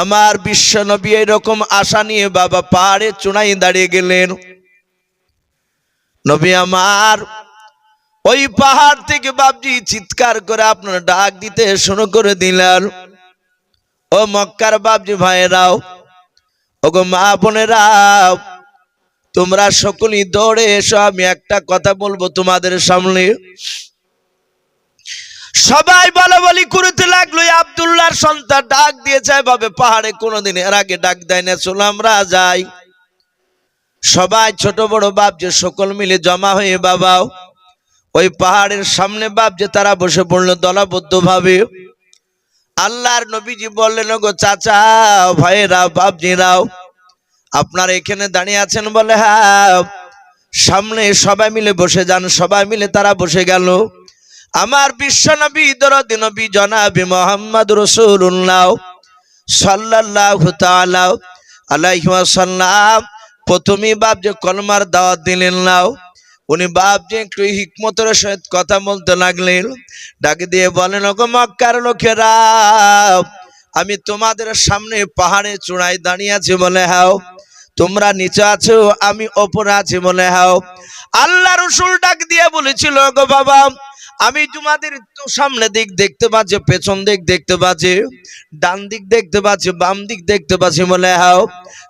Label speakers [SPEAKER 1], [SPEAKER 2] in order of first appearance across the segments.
[SPEAKER 1] আমার বিশ্ব নবী এরকম আশা নিয়ে বাবা পাহাড়ে চুনাই দাঁড়িয়ে গেলেন। নবী আমার, ওই পাহাড় থেকে বাবজি চিৎকার করে আপনার ডাক দিতে শুরু করে দিলেন। ও মক্কার বাবজি ভাইরাও ওগো মা বোনেরাও, তোমরা সকলেই দৌড়ে এসো, আমি একটা কথা বলব তোমাদের সামনে। সবাই বলা বলি করতে লাগল আব্দুল্লাহর সন্তান ডাক দিয়ে দিয়েছে ভাবে পাহাড়ে, কোনোদিন এর আগে ডাক দেয় না, চলো আমরা যাই। সবাই ছোট বড় বাপ যে সকল মিলে জমা হয়ে বাবাও, ওই পাহাড়ের সামনে বাপ যে তারা বসে পড়ল দলাবদ্ধ ভাবে আল্লাহর নবীজি বললেন গো চাচা, ভাইয়েরা, বাপজিরাও, আপনার এখানে দাঁড়িয়ে আছেন বলে হ্যাঁ সামনে সবাই মিলে বসে যান, সবাই মিলে তারা বসে গেল। আমার বিশ্ব নবী দরদি নবী জনাবি মোহাম্মদ রসুল্লাহ সাল্লাল্লাহু তাআলা আলাইহি ওয়াসাল্লাম। প্রথমেই বাপ যে কলমার দাওয়াত দিলেন নাও। উনি বাপ যে একটু হিকমতের সহিত কথা বলতে লাগলেন। ডাকে দিয়ে বলেন, ওগো মক্কার লোকেরা, আমি তোমাদের সামনে পাহাড়ে চূড়ায় দাঁড়িয়ে আছি বলে হাও। তোমরা নিচে আছো, আমি ওপরে আছি বলে হাও। আল্লাহ রসুল ডাক দিয়ে বলেছিল গো বাবা আমি তোমাদের তো সামনে দিক দেখতে পাচ্ছি, পেছন দিক দেখতে পাচ্ছি, ডান দিক দেখতে পাচ্ছি, বাম দিক দেখতে পাচ্ছি বলে হাও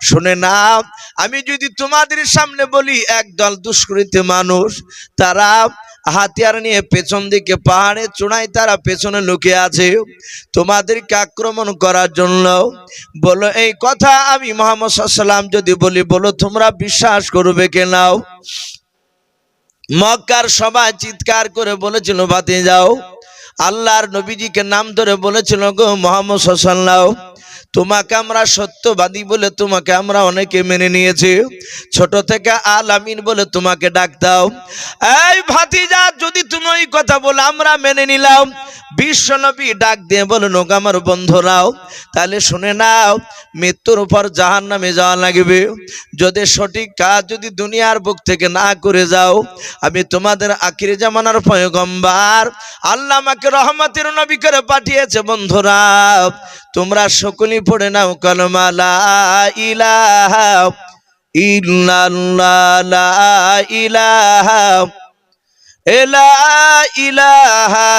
[SPEAKER 1] শুনে না আমি যদি তোমাদের সামনে বলি, একদল দুষ্কৃতী মানুষ, তারা হাতিয়ার নিয়ে পেছন দিকে পাহাড়ে চূড়ায় তারা পেছনে লুকিয়ে আছে, তোমাদেরকে আক্রমণ করার জন্য বলো, এই কথা আমি মোহাম্মদ সাল্লাম যদি বলি, বলো, তোমরা বিশ্বাস করবে কেনাও মক্কার সবাই চিৎকার করে বলেছিল বাতি যাও। আল্লাহর নবীজিকে নাম ধরে বলেছিল, গো মোহাম্মদ সাল্লাহ তোমাকে আমরা সত্যবাদী বলে তোমাকে আমরা অনেকে মেনে নিয়েছি। ছোট থেকে আল আমিন বলে তোমাকে ডাক দাও। এই ভাতিজা, যদি তুমি ওই কথা বলে আমরা মেনে নিলাম। বিশ্ব নবী ডাক দিয়ে বলো নোক আমার বন্ধুরাও, তাহলে শুনে নাও, মৃত্যুর উপর জাহান নামে যাওয়া লাগবে। যদি সঠিক কাজ যদি দুনিয়ার বুক থেকে না করে যাও, আমি তোমাদের আখিরে জামানার পয়গম্বার। আল্লাহ আমাকে রহমতের নবী করে পাঠিয়েছে, বন্ধুরা। তোমরা সকলেই পড়ে নাও কলমালা ইলাহা ইল্লাল্লাহ, লা ইলাহা ইলাহা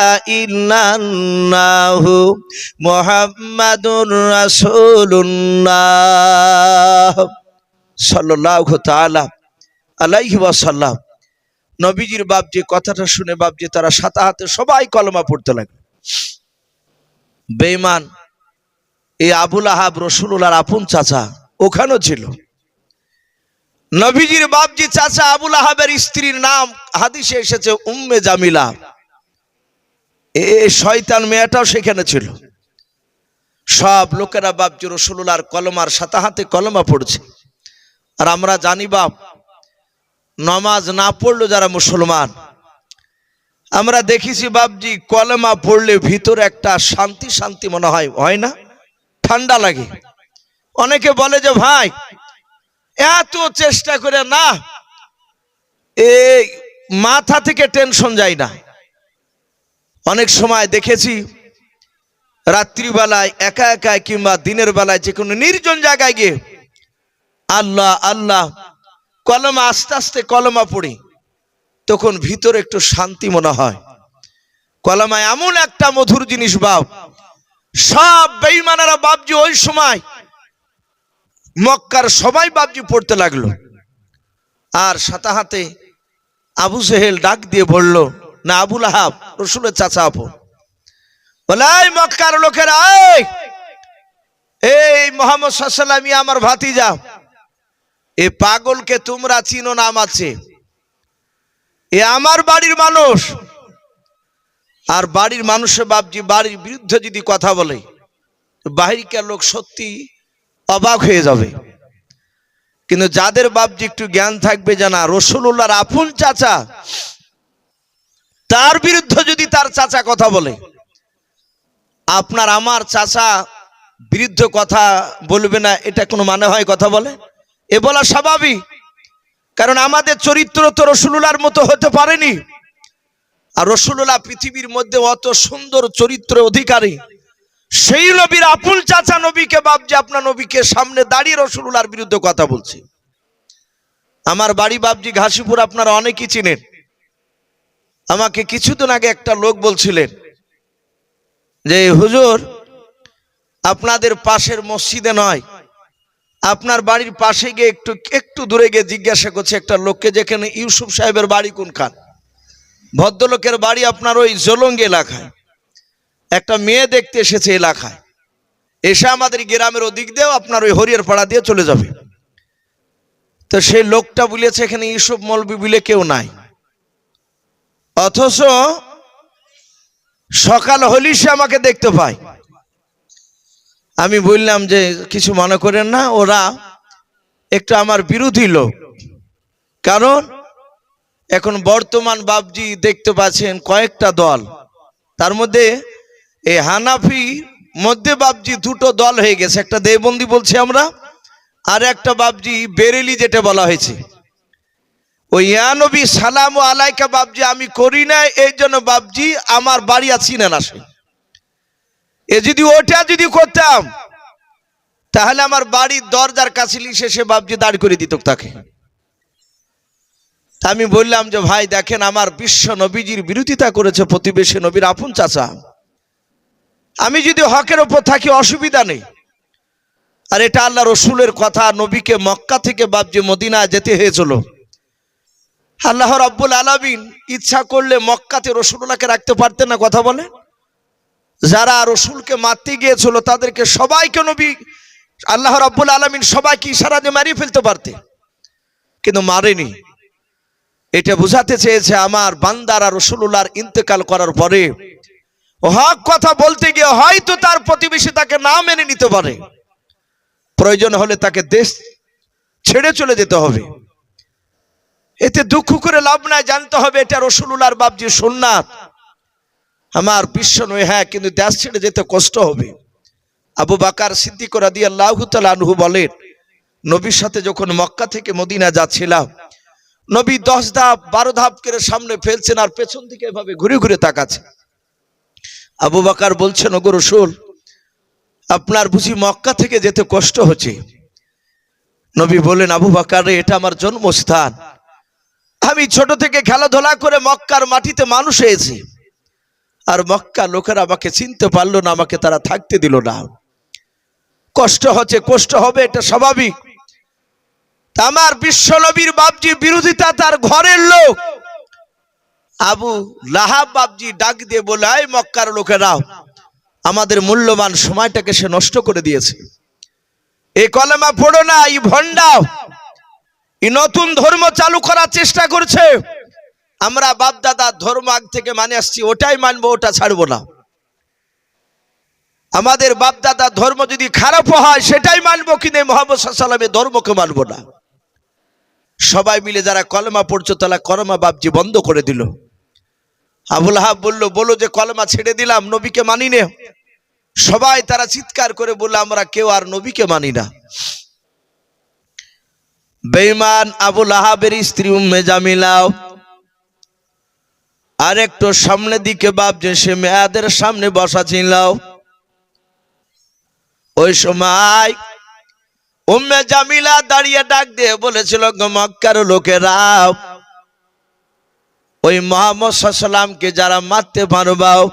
[SPEAKER 1] নবীজির বাপ যে কথাটা শুনে বাপ যে তারা সাতা হাতে সবাই কলমা পড়তে লাগে বেঈমান এই আবুল আহাব রসুল্লাহর আপন চাচা, ওখানেও ছিল। নবীজির বাপজি চাচা আবুল আহাবের স্ত্রীর নাম হাদিসে এসেছে, উম্মে জামিলা। এ শয়তান মেয়েটাও সেখানে ছিল। সব লোকেরা বাপজি রসুল্লাহর কলমার সাথে হাতে কলমা পড়ছে। আর আমরা জানি বাপ, নমাজ না পড়ল যারা মুসলমান, আমরা দেখেছি বাপজি কলমা পড়লে ভিতরে একটা শান্তি শান্তি মনে হয় হয় না? ঠান্ডা লাগে। অনেকে বলে যে, ভাই, এত চেষ্টা করে না, এই মাথা থেকে টেনশন যায় না। অনেক সময় দেখেছি, রাত্রিবেলায় একা একা কিংবা দিনের বেলায় যে কোনো নির্জন জায়গায় গিয়ে আল্লাহ আল্লাহ, কলমা আস্তে আস্তে কলমা পড়ি, তখন ভিতরে একটু শান্তি মনে হয়। কলমা এমন একটা মধুর জিনিস, বাপ সব বেইমানেরা বাবজি ওই সময় মক্কার সবাই বাবজি পড়তে লাগল। আর সাথে হাতে আবু সেহেল ডাক দিয়ে বলল, না আবুল আহাব রসুলের চাচা আপন বলে মক্কার লোকেরা, এই এই মোহাম্মদ সাল্লামি আমার ভাতি ভাতিজা। এ পাগলকে তোমরা চিনো নাম আছে এ আমার বাড়ির মানুষ আর বাড়ির মানুষের বাপজি, বাড়ির বিরুদ্ধে যদি কথা বলে, বাহিরকার লোক সত্যি অবাক হয়ে যাবে। কিন্তু যাদের বাপজি একটু জ্ঞান থাকবে জানা রসুল্লাহর আপন চাচা, তার বিরুদ্ধে যদি তার চাচা কথা বলে, আপনার আমার চাচা বিরুদ্ধ কথা বলবে না, এটা কোনো মানে হয় কথা বলে? এ বলা স্বাভাবিক। কারণ আমাদের চরিত্র তো রসুল্লার মতো হতে পারেনি। আর রসুল্লাহ পৃথিবীর মধ্যে অত সুন্দর চরিত্র অধিকারী। সেই নবীর আপুল চাচা নবীকে বাপজি আপনার নবীকে সামনে দাঁড়িয়ে রসুলার বিরুদ্ধে কথা বলছে। আমার বাড়ি বাপজি ঘাসিপুর, আপনারা অনেকেই চিনেন। আমাকে কিছুদিন আগে একটা লোক বলছিলেন যে, হুজুর, আপনাদের পাশের মসজিদে নয়, আপনার বাড়ির পাশে গিয়ে একটু একটু দূরে গিয়ে জিজ্ঞাসা করছে একটা লোককে, যেখানে ইউসুফ সাহেবের বাড়ি কোনখান? ভদ্রলোকের বাড়ি আপনার ওই জলঙ্গ এলাকায়। একটা মেয়ে দেখতে এসেছে এলাকায়। এসে আমাদের গ্রামের ওদিক দিয়েও আপনার ওই হরিয়ার পাড়া দিয়ে চলে যাবে। তো সেই লোকটা বলেছে, এখানে ইউসুফ মলবি বলে কেউ নাই। অথচ সকাল হলি সে আমাকে দেখতে পায়। আমি বললাম যে, কিছু মনে করেন না, ওরা একটু আমার বিরোধী লোক। কারণ এখন বর্তমান বাবজি দেখতে পাচ্ছেন কয়েকটা দল। তার মধ্যে এই হানাফি মধ্যে বাবজি দুটো দল হয়ে গেছে। একটা দেবন্দি বলছি আমরা, আর একটা বাবজি বেরেলি যেটা বলা হয়েছে। ওই ইয়ানবী সালাম আলাইকা বাবজি, আমি করি না এই জন্য বাবজি আমার বাড়ি আছি না আসে এ যদি ওটা যদি করতাম, তাহলে আমার বাড়ির দরজার কাছে লিসে সে বাবজি দাঁড় করে দিত তাকে। আমি বললাম যে, ভাই, দেখেন আমার বিশ্ব নবীজির বিরোধিতা করেছে প্রতিবেশী নবীর আপন চাচা। আমি যদি হকের ওপর থাকি, অসুবিধা নেই। আর এটা আল্লাহ রসুলের কথা, নবীকে মক্কা থেকে বাবজি মদিনা যেতে হয়েছিল। আল্লাহ রাব্বুল আলামিন ইচ্ছা করলে মক্কাতে রসুল্লাহকে রাখতে পারতেন না, কথা বলে। যারা রসুলকে মারতে গিয়েছিল, তাদেরকে সবাইকে নবী, আল্লাহ রাব্বুল আলামিন সবাইকে ইশারা দিয়ে মারিয়ে ফেলতে পারতেন। কিন্তু মারেনি। এটা বুঝাতে চেয়েছে আমার বান্দারা রসুল্লাহর ইন্তেকাল করার পরে। হক কথা বলতে গিয়ে হয়তো তার প্রতিবেশী তাকে না মেনে নিতে পারে। প্রয়োজন হলে তাকে দেশ ছেড়ে চলে যেতে হবে। এতে দুঃখ করে লাভ নাই, জানতে হবে এটা রসুল্লাহর বাবজি সুন্নাত। আমার বিশ্ব নয় হ্যাঁ কিন্তু দেশ ছেড়ে যেতে কষ্ট হবে। আবু বাকার সিদ্দিক রাদি আল্লাহ আনহু বলেন, নবীর সাথে যখন মক্কা থেকে মদিনা যাচ্ছিলাম নবী দশ ধাপ, বারো ধাপ করে সামনে ফেলছেন আর পেছন দিকে এভাবে ঘুরে ঘুরে তাকাচ্ছে। আবু বাকার বলছেন, ওগো রসুল, আপনার বুঝি মক্কা থেকে যেতে কষ্ট হচ্ছে? নবী বলেন আবু বাকার, এটা আমার জন্মস্থান। আমি ছোট থেকে খেলাধুলা করে মক্কার মাটিতে মানুষ হয়েছি। আর মক্কা লোকেরা আমাকে চিনতে পারল না, আমাকে তারা থাকতে দিল না। কষ্ট হচ্ছে, কষ্ট হবে, এটা স্বাভাবিক। আমার বিশ্বনবীর বাবজি বিরোধিতা তার ঘরের লোক। আবু লাহাব বাবজি ডাক দিয়ে বলে "এই মক্কার লোকেরাও আমাদের মূল্যবান সময়টাকে সে নষ্ট করে দিয়েছে। এই কলেমা পড়ো না, এই ভণ্ডাও। এই নতুন ধর্ম চালু করার চেষ্টা করছে। আমরা বাপ দাদা ধর্ম আগ থেকে মানে আসছি, ওটাই মানবো, ওটা ছাড়বো না। আমাদের বাপ দাদা ধর্ম যদি খারাপ হয়, সেটাই মানবো এই মোহাম্মদ সাল্লামের ধর্মকে মানবো না। সবাই মিলে যারা কলমা পড়ছো, তারা কলমা বাপজি বন্ধ করে দিল। আবুল হাব বলল, বলো যে কলমা ছেড়ে দিলাম, নবীকে মানি নে। সবাই তারা চিৎকার করে বলল, আমরা কেউ আর নবীকে মানি না। বেঈমান আবুল আহাবের স্ত্রী উম্মে জামিলাও আর একটু সামনে দিকে ভাবছে সে মেয়াদের সামনে বসা ছিল। ওই সময় উম্মে জামিলা দাঁড়িয়ে ডাক দিয়ে বলেছিল মক্কার লোকেরাও ওই মোহাম্মদ সাল্লামকে যারা মারতে পারবাও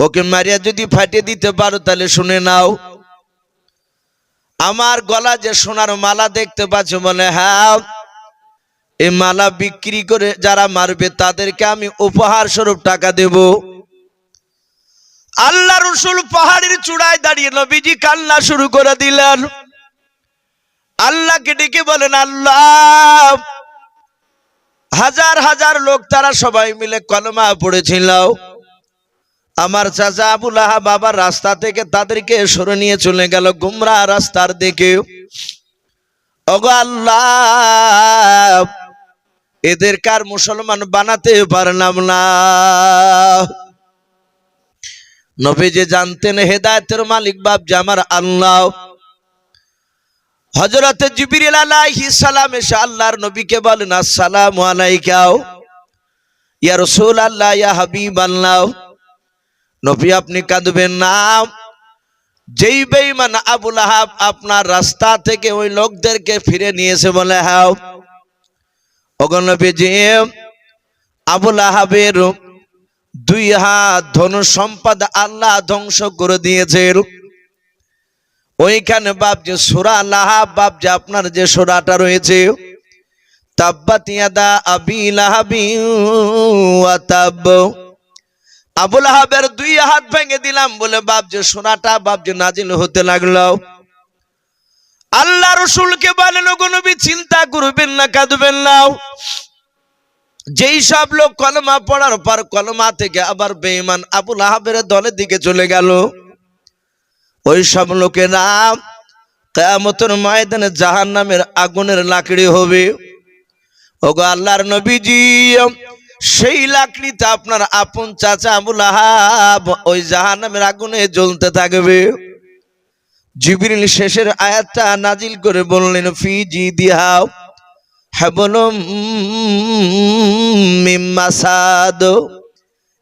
[SPEAKER 1] ওকে মারিয়া যদি ফাটিয়ে দিতে পারো তাহলে শুনে নাও। আমার গলা যে সোনার মালা দেখতে পাচ্ছ বলে হ্যাঁ এই মালা বিক্রি করে যারা মারবে তাদেরকে আমি উপহার স্বরূপ টাকা দেব। আল্লাহ রসুল পাহাড়ের চূড়ায় দাঁড়িয়ে নবীজি কান্না শুরু করে দিলেন। আল্লাহকে ডেকে বলেন, আল্লাহ, হাজার হাজার লোক তারা সবাই মিলে কলমা পড়েছিল। আমার চাচা আবুল আহাব বাবার রাস্তা থেকে তাদেরকে সরে নিয়ে চলে গেল গুমরা রাস্তার দিকে। ওগো আল্লাহ এদের কার মুসলমান বানাতে পারলাম না। নবী যে জানতেন, হেদায়তের মালিক বাপ যে আমার আল্লাহ। হজরত জিবিরিল আলাইহিস সালাম এসে আল্লাহর নবীকে বলেন, আসসালামু আলাইকা ইয়া রাসূল আল্লাহ ইয়া হাবিব আল্লাহ নবী, আপনি কাঁদবেন না। যেই বেঈমান আবুল আহাব আপনার রাস্তা থেকে ওই লোকদেরকে ফিরে নিয়েছে বলে হ্যাঁ অগণবীজি আবুল আহাবের দুই হাত ধনু সম্পদ আল্লাহ ধ্বংস করে দিয়েছে ওইখানে বাপ যে সুরা লাহাব, বাপ যে আপনার যে সুরাটা রয়েছে দুই হাত ভেঙে দিলাম বলে যে সোনাটা যে হতে লাগল। আল্লাহ রসুলকে বলেন গো নবী, চিন্তা করবেন না, কাঁদবেন না। যেই সব লোক কলমা পড়ার পর কলমা থেকে আবার বেঈমান আবুল আহাবের দলের দিকে চলে গেল। ওই সব লোকেরা কেয়ামতের ময়দানে জাহান নামের আগুনের লাকড়ি হবে। ওগো আল্লাহর নবীজি, সেই লাকড়িতে আপনার আপন চাচা আবুল আহাব ওই জাহান নামের আগুনে জ্বলতে থাকবে। জিবরিল শেষের আয়াতটা নাজিল করে বললেন ফিজি দিহাও হাবলম মিম্মাসাদ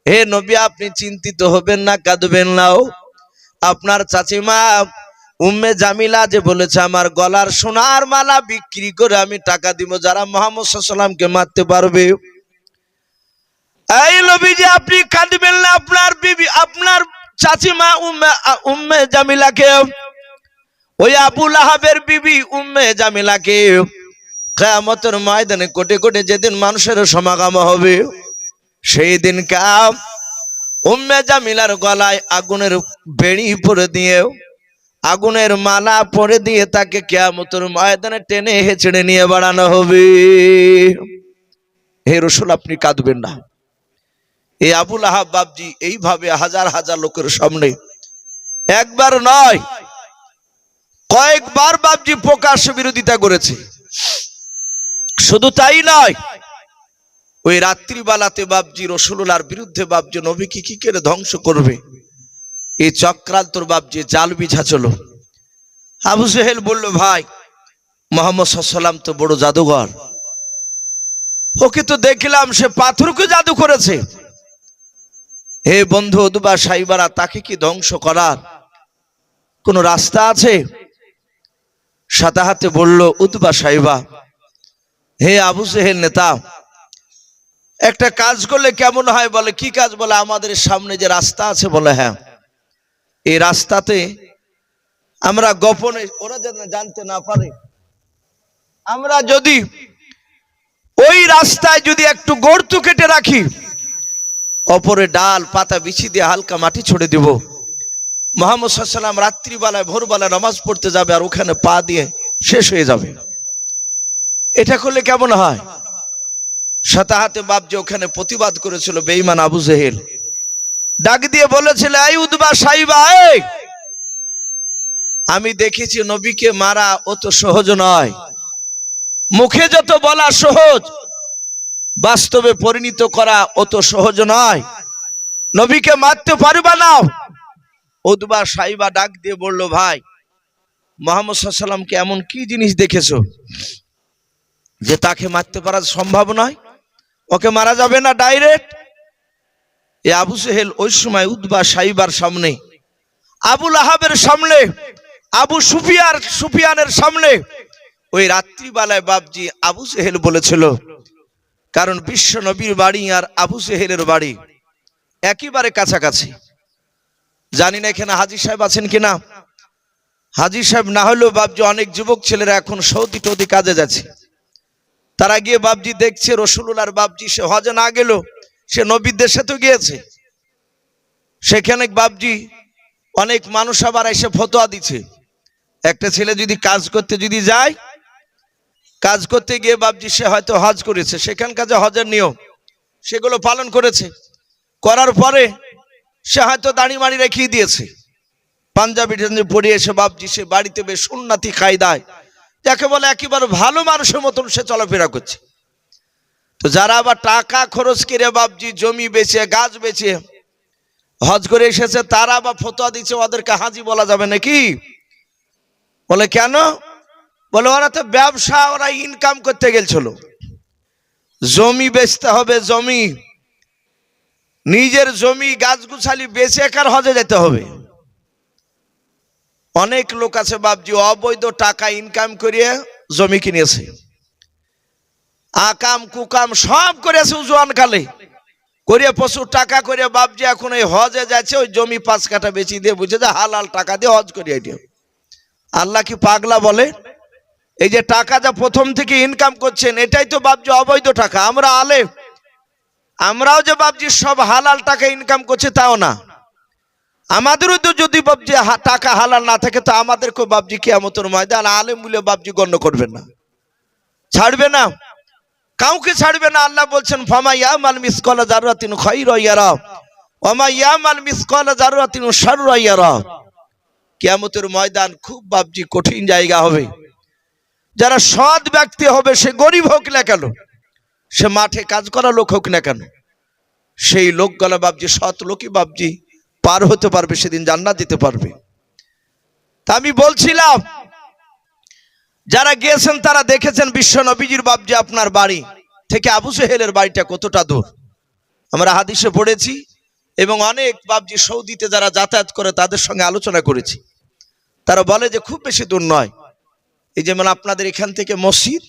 [SPEAKER 1] হে নবী, আপনি চিন্তিত হবেন না, কাঁদবেন নাও আপনার চাচিমা উম্মে জামিলা যে বলেছে, আমার গলার সোনার মালা বিক্রি করে আমি টাকা দিব, যারা মোহাম্মদ সাল্লামকে মারতে পারবে। এই নবীজি, আপনি কাঁদবেন না, আপনার বিবি, আপনার চাচিমা উম্মে উম্মে জামিলাকে, ওই আবুল আহাবের বিবি উম্মে জামিলাকে। কেয়ামতের ময়দানে কোটি কোটি যেদিন মানুষের সমাগম হবে, সেই দিন কাম উম্মে জামিলার গলায় আগুনের বেড়ি পরে দিয়ে, আগুনের মালা পরে দিয়ে তাকে কেয়ামতের ময়দানে টেনে হেঁচড়ে নিয়ে বাড়ানো হবে। হে রসুল, আপনি কাঁদবেন না। এই আবুল আহাব বাবজি এইভাবে হাজার হাজার লোকের সামনে একবার নয়, কয়েকবার বাবজি প্রকাশ্য বিরোধিতা করেছে। শুধু তাই নয়, ওই রাত্রিবেলাতে বাবজি রসুলার বিরুদ্ধে বাবজি নবীকে কি করে ধ্বংস করবে? এই চক্রান্তর বাবজি জাল বিছাচল আবু সেহেল বলল, ভাই, মোহাম্মদ সাল্লাম তো বড় জাদুঘর। ওকে তো দেখলাম সে পাথরকে জাদু করেছে। হে বন্ধু অদুবা সাইবারা, তাকে কি ধ্বংস করার কোন রাস্তা আছে? সাতাহাতে বলল উদ্বা সাইবা হে আবু সেহেল নেতা, একটা কাজ করলে কেমন হয় বলে? কি কাজ বলে? আমাদের সামনে যে রাস্তা আছে বলে হ্যাঁ। এই রাস্তাতে আমরা গোপনে, ওরা যেন জানতে না পারে, আমরা যদি ওই রাস্তায় যদি একটু গর্ত কেটে রাখি, অপরে ডাল, পাতা বিছি দিয়ে হালকা মাটি ছড়ে দিব। মোহাম্মদ সাল্লাম রাত্রিবেলায়, ভোরবেলায় নামাজ পড়তে যাবে আর ওখানে পা দিয়ে শেষ হয়ে যাবে। এটা করলে কেমন হয়? শতাহাতে বাপ যে ওখানে প্রতিবাদ করেছিল বেইমান আবু জেহেল। ডাক দিয়ে বলেছিল এই উদ্বা সাইবা আমি দেখেছি নবীকে মারা অত সহজ নয়। মুখে যত বলা সহজ, বাস্তবে পরিণত করা অত সহজ নয়। নবীকে মারতে পারবা না। উদ্বা সাইবা ডাক দিয়ে বলল, ভাই, মোহাম্মদ সাল্লামকে এমন কি জিনিস দেখেছ? যে তাকে মারতে পারা সম্ভব নয়। ওকে মারা যাবে না ডাইরেক্ট এ আবু সেহেল ওই সময় উদ্বা সাইবার সামনে আবুল আহাবের সামনে, আবু সুফিয়ার, সুফিয়ানের সামনে। ওই রাত্রিবেলায় বাবজি আবু সেহেল বলেছিল, কারণ বিশ্ব নবীর বাড়ি আর আবু সেহেলের বাড়ি একেবারে কাছাকাছি। জানি না এখানে হাজি সাহেব আছেন কিনা। হাজি সাহেব না হলেও বাবজি অনেক যুবক ছেলেরা এখন সৌদি টৌদি কাজে যাচ্ছে। তারা গিয়ে বাবজি দেখছে রসুল্লার বাবজি সে হজে না গেল সে দেশে তো গিয়েছে। সেখানে বাবজি অনেক মানুষ আবার এসে ফতোয়া দিচ্ছে। একটা ছেলে যদি কাজ করতে যদি যায়, কাজ করতে গিয়ে বাবজি সে হয়তো হজ করেছে। সেখানকার যে হজের নিয়ম, সেগুলো পালন করেছে। করার পরে সে হয়তো দাড়ি মাড়ি রেখিয়ে দিয়েছে। পাঞ্জাবি পরে এসে বাবজি সে বাড়িতে বেশ সুন্নাতি উন্নতি খাইদায় যাকে বলে একেবারে ভালো মানুষের মতন সে চলাফেরা করছে। তো যারা আবার টাকা খরচ করে বাবজি জমি বেচে, গাছ বেচে, হজ করে এসেছে, তারা আবার ফতোয়া দিচ্ছে, ওদেরকে হাজি বলা যাবে নাকি? বলে কেন? বলে ওরা তো ব্যবসা, ওরা ইনকাম করতে গেছিল জমি বেচতে হবে, জমি। নিজের জমি গাছগুছালি বেচে একার হজে যেতে হবে। অনেক লোক আছে বাবজি অবৈধ টাকা ইনকাম করিয়ে জমি কিনেছে। আকাম, কুকাম সব করেছে উজওয়ান কালে করিয়ে প্রচুর টাকা করে বাবজি এখন এই হজে যাচ্ছে, ওই জমি পাঁচ কাঠা বেচি দিয়ে বুঝে যে হালাল টাকা দিয়ে হজ করিয়ে দিও। আল্লাহ কি পাগলা বলে? এই যে টাকা যা প্রথম থেকে ইনকাম করছেন, এটাই তো বাবজি অবৈধ টাকা। আমরা আলে আমরাও যে বাবজি সব হালাল টাকা ইনকাম করছে, তাও না। আমাদেরও তো যদি বাবজি টাকা হালাল না থাকে, তো আমাদেরকে বাবজি কিয়ামতের ময়দান আলেম বলে বাবজি গণ্য করবে না। ছাড়বে না। কাউকে ছাড়বে না। আল্লাহ বলছেন, ফামা ইয়ামাল মিসকলা জাররাতিন খাইরা ইয়ারা ওমা ইয়ামাল মিসকলা জাররাতিন শাররা ইয়ারা। কিয়ামতের ময়দান খুব বাবজি কঠিন জায়গা হবে। যারা সৎ ব্যক্তি হবে, সে গরিব হোক না কেন, সে মাঠে কাজ করা লোক হোক না কেন, সেই লোকগুলো বাবজি সৎ লোকই বাবজি পার হতে পারবে, সেদিন জান্নাত দিতে পারবে। তা আমি বলছিলাম, যারা গিয়েছেন তারা দেখেছেন বিশ্ব নবীজির বাবজি আপনার বাড়ি থেকে আবু সেহেলের বাড়িটা কতটা দূর। আমরা হাদিসে পড়েছি এবং অনেক বাবজি সৌদিতে যারা যাতায়াত করে তাদের সঙ্গে আলোচনা করেছি। তারা বলে যে খুব বেশি দূর নয়। এই যেমন আপনাদের এখান থেকে মসজিদ,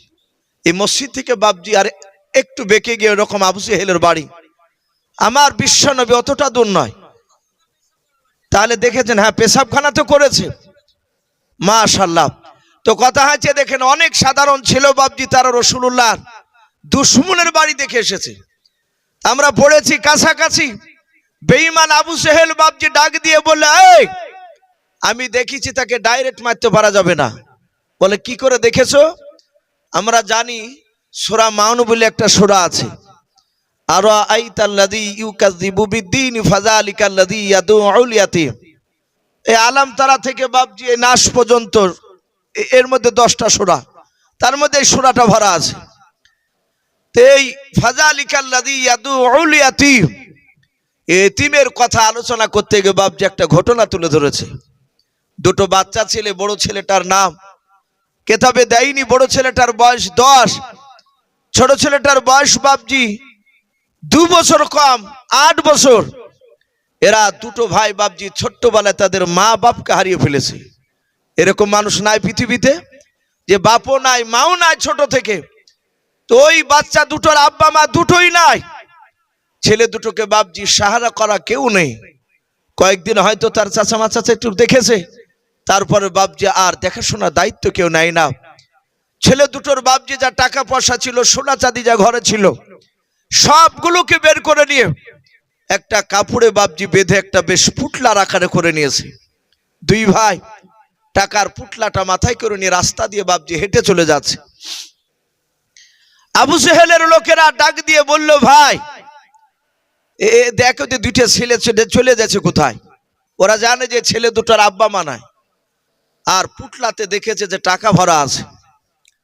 [SPEAKER 1] এই মসজিদ থেকে বাবজি আর একটু বেঁকে গিয়ে ওরকম আবু সেহেলের বাড়ি। আমার বিশ্ব নবী অতটা দূর নয়। তাহলে দেখেছেন হ্যাঁ পেশাবখানা তো করেছে। মাশাল্লাহ তো কথা হচ্ছে, দেখেন, অনেক সাধারণ ছিল বাবজি তারা রসুল্লাহ দুশ্মনের বাড়ি দেখে এসেছে। আমরা পড়েছি কাছাকাছি, বেঈমান আবু সেহেল বাবজি ডাক দিয়ে বললে আমি দেখেছি তাকে ডাইরেক্ট মারতে পারা যাবে না। বলে, কি করে দেখেছ? আমরা জানি, সোরা মাউন বলে একটা সোরা আছে। আর আইতাল্লাদি ইউকাযিবু বিদ্দিন ফাযালিকাল্লাযী ইয়াদউল ইয়াতীম এই আলাম তারা থেকে বাবজি এই নাশ পর্যন্ত এর মধ্যে দশটা সোরা। তার মধ্যে এই সোরাটা ভরা আছে। এই ফাযালিকাল্লাযী ইয়াদউল ইয়াতীম এতিমের কথা আলোচনা করতে গিয়ে বাবজি একটা ঘটনা তুলে ধরেছে। দুটো বাচ্চা ছেলে, বড় ছেলেটার নাম। কেতাবে দেয়নি বড় ছেলেটার বয়স দশ। ছোট ছেলেটার বয়স বাবজি দু বছর কম, আট বছর। এরা দুটো ভাই বাবজি ছোট্টবেলায় তাদের মা বাপকে হারিয়ে ফেলেছে। এরকম মানুষ নাই পৃথিবীতে, যে বাপও নাই, মাও নাই ছোট থেকে। তো ওই বাচ্চা দুটোর আব্বা মা দুটোই নাই। ছেলে দুটোকে বাবজি সাহারা করা কেউ নেই। কয়েকদিন হয়তো তার চাচা মা চাচা একটু দেখেছে। তারপরে বাবজি আর দেখাশোনার দায়িত্ব কেউ নেয় না। ছেলে দুটোর বাবজি যা টাকা পয়সা ছিল, সোনা চাঁদি যা ঘরে ছিল সবগুলোকে বের করে নিয়ে একটা কাপড়ে বাবজি বেঁধে একটা বেশ পুটলার আকারে করে নিয়েছে। দুই ভাই টাকার পুটলাটা মাথায় করে নিয়ে রাস্তা দিয়ে বাবজি হেঁটে চলে যাচ্ছে। আবু সেহেলের লোকেরা ডাক দিয়ে বলল, ভাই, এ দেখো যে দুইটা ছেলে ছেলে চলে যাচ্ছে কোথায়? ওরা জানে যে ছেলে দুটোর আব্বা মানায় আর পুটলাতে দেখেছে যে টাকা ভরা আছে।